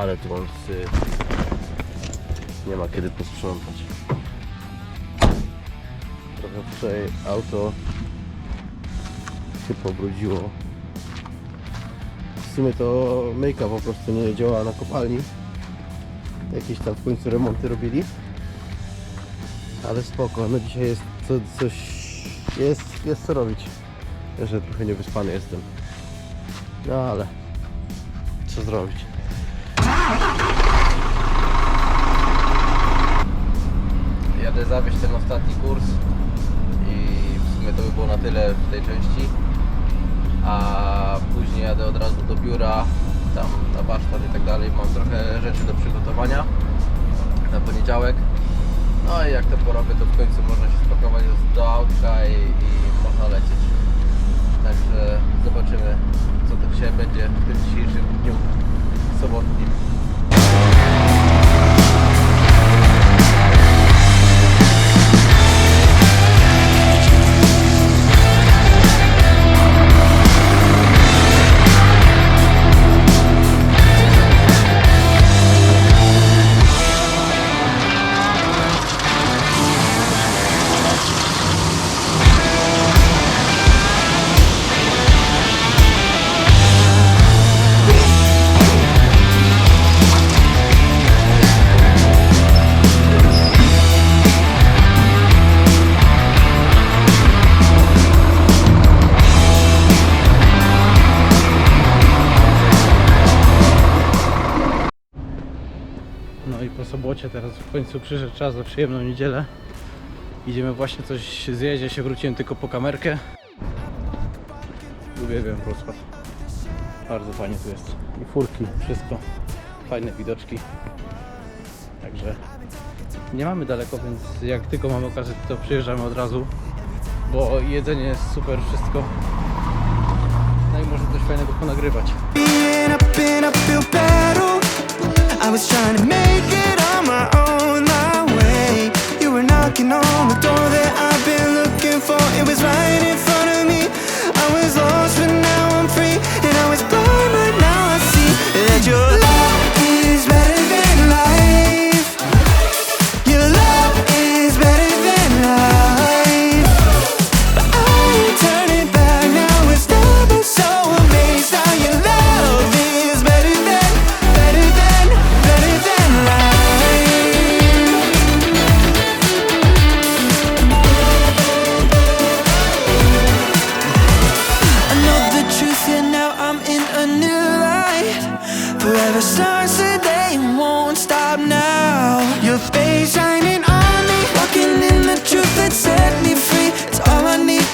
Ale tu mam. Nie ma kiedy posprzątać. Trochę wczoraj auto się pobrudziło. W sumie to myjka po prostu nie działała na kopalni. Jakieś tam w końcu remonty robili. Ale spoko, no dzisiaj jest co, coś, jest, jest co robić. Że trochę niewyspany jestem. No ale, co zrobić? Jadę zawieźć ten ostatni kurs i w sumie to by było na tyle w tej części. A później jadę od razu do biura, tam na warsztat i tak dalej. Mam trochę rzeczy do przygotowania na poniedziałek. No i jak to porobię, to w końcu można się spakować do autka i, i można lecieć. Także zobaczymy, co to dzisiaj będzie w tym dzisiejszym dniu sobotnim. No i po sobocie teraz w końcu przyszedł czas na przyjemną niedzielę. Idziemy właśnie coś zjeść, ja się wróciłem tylko po kamerkę. Uwielbiam Wrocław. Bardzo fajnie tu jest. I furki, wszystko. Fajne widoczki. Także nie mamy daleko, więc jak tylko mamy okazję, to przyjeżdżamy od razu. Bo jedzenie jest super, wszystko. No i można coś fajnego ponagrywać. Being up battle. I was trying to make it on my own,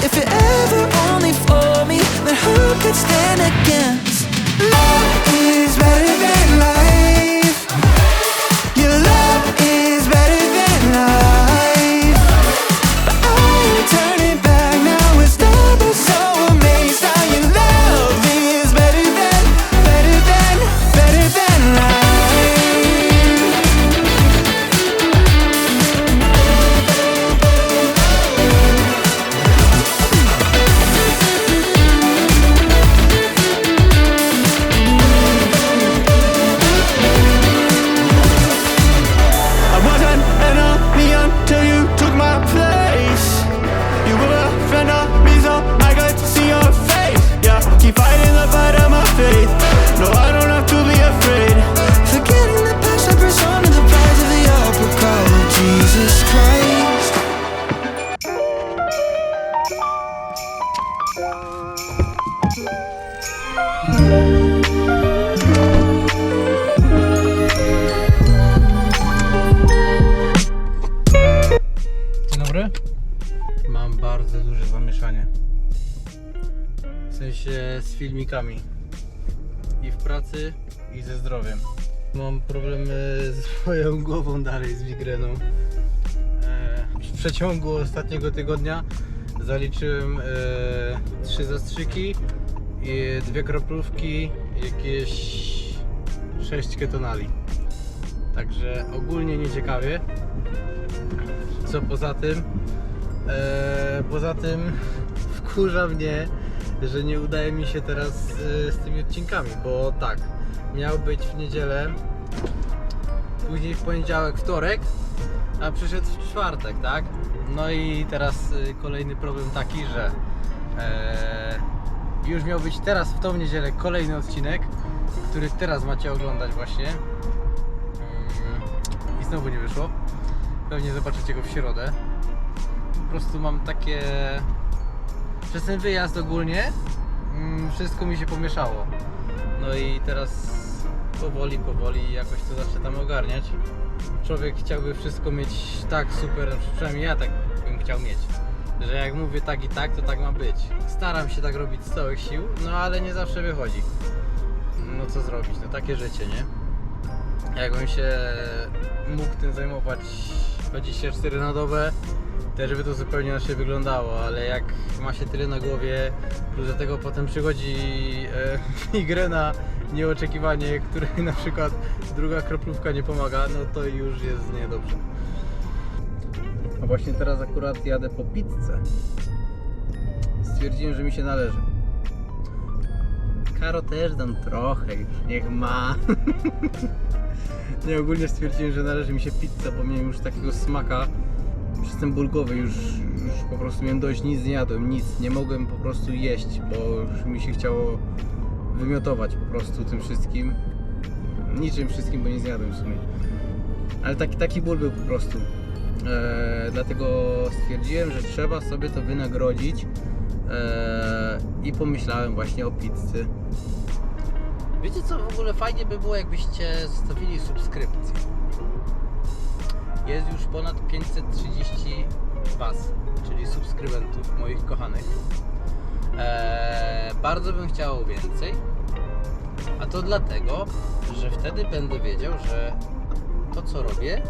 If it ever only for me, then who could stand against? Sensie z filmikami. I w pracy, i ze zdrowiem. Mam problemy z swoją głową dalej, z migreną. E, w przeciągu ostatniego tygodnia zaliczyłem e, trzy zastrzyki, i dwie kroplówki, jakieś 6 ketonali. Także ogólnie nieciekawie. co poza tym? E, poza tym wkurza mnie, że nie udaje mi się teraz e, z tymi odcinkami, bo tak, miał być w niedzielę, później w poniedziałek, wtorek, a przyszedł w czwartek, tak? No i teraz y, kolejny problem taki, że e, już miał być teraz w tą niedzielę kolejny odcinek, który teraz macie oglądać właśnie. Mm, I znowu nie wyszło. Pewnie zobaczycie go w środę. Po prostu mam takie. Przez ten wyjazd ogólnie mm, wszystko mi się pomieszało. No i teraz powoli, powoli jakoś to tam ogarniać. Człowiek chciałby wszystko mieć tak super, przynajmniej ja tak bym chciał mieć. Że jak mówię tak i tak, to tak ma być. Staram się tak robić z całych sił, no ale nie zawsze wychodzi. No co zrobić, no takie życie, nie? Jakbym się mógł tym zajmować 24 na dobę, też by to zupełnie inaczej wyglądało, ale jak ma się tyle na głowie, plus do tego potem przychodzi e, migrena nieoczekiwanie, której na przykład druga kroplówka nie pomaga, no to już jest niedobrze. A właśnie teraz akurat jadę po pizzę. Stwierdziłem, że mi się należy. Karo też dam trochę już, niech ma. Nie, ogólnie stwierdziłem, że należy mi się pizza, bo miałem już takiego smaka przez ten bulgowy już, już po prostu miałem dość, nic nie jadłem, nic, nie mogłem po prostu jeść, bo już mi się chciało wymiotować po prostu tym wszystkim. Niczym wszystkim, bo nie zjadłem w sumie. Ale taki, taki ból był po prostu. Eee, dlatego stwierdziłem, że trzeba sobie to wynagrodzić eee, i pomyślałem właśnie o pizzy. Wiecie co, w ogóle fajnie by było jakbyście zostawili subskrypcję. Jest już ponad 530 Was, czyli subskrybentów moich kochanych. Eee, bardzo bym chciał więcej. A to dlatego, że wtedy będę wiedział, że to co robię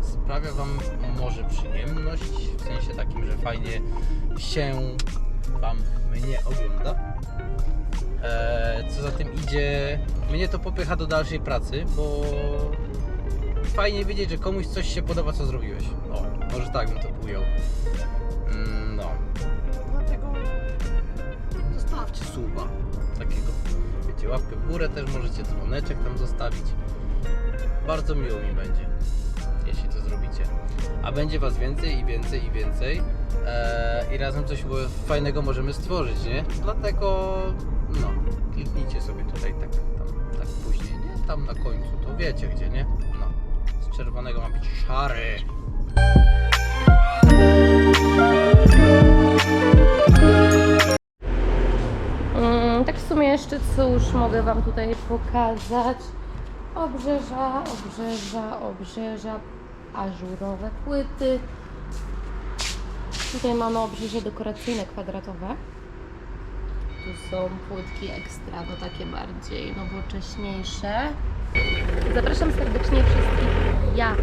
sprawia Wam może przyjemność, w sensie takim, że fajnie się Wam mnie ogląda. Eee, co za tym idzie, mnie to popycha do dalszej pracy, bo fajnie wiedzieć, że komuś coś się podoba, co zrobiłeś. O, może tak bym to ujął. Mm, no. Dlatego zostawcie suba takiego. Wiecie, łapkę w górę też możecie, dzwoneczek tam zostawić. Bardzo miło mi będzie, jeśli to zrobicie. A będzie Was więcej i więcej i więcej. Eee, I razem coś fajnego możemy stworzyć, nie? Dlatego, no, kliknijcie sobie tutaj tak, tam, tak później, nie? Tam na końcu, to wiecie gdzie, nie? No, czerwonego ma być szary. Mm, tak w sumie jeszcze cóż mogę Wam tutaj pokazać. Obrzeża, obrzeża, obrzeża, ażurowe płyty. Tutaj mamy obrzeże dekoracyjne kwadratowe. Tu są płytki ekstra, no takie bardziej nowocześniejsze. Zapraszam serdecznie wszystkich. Ja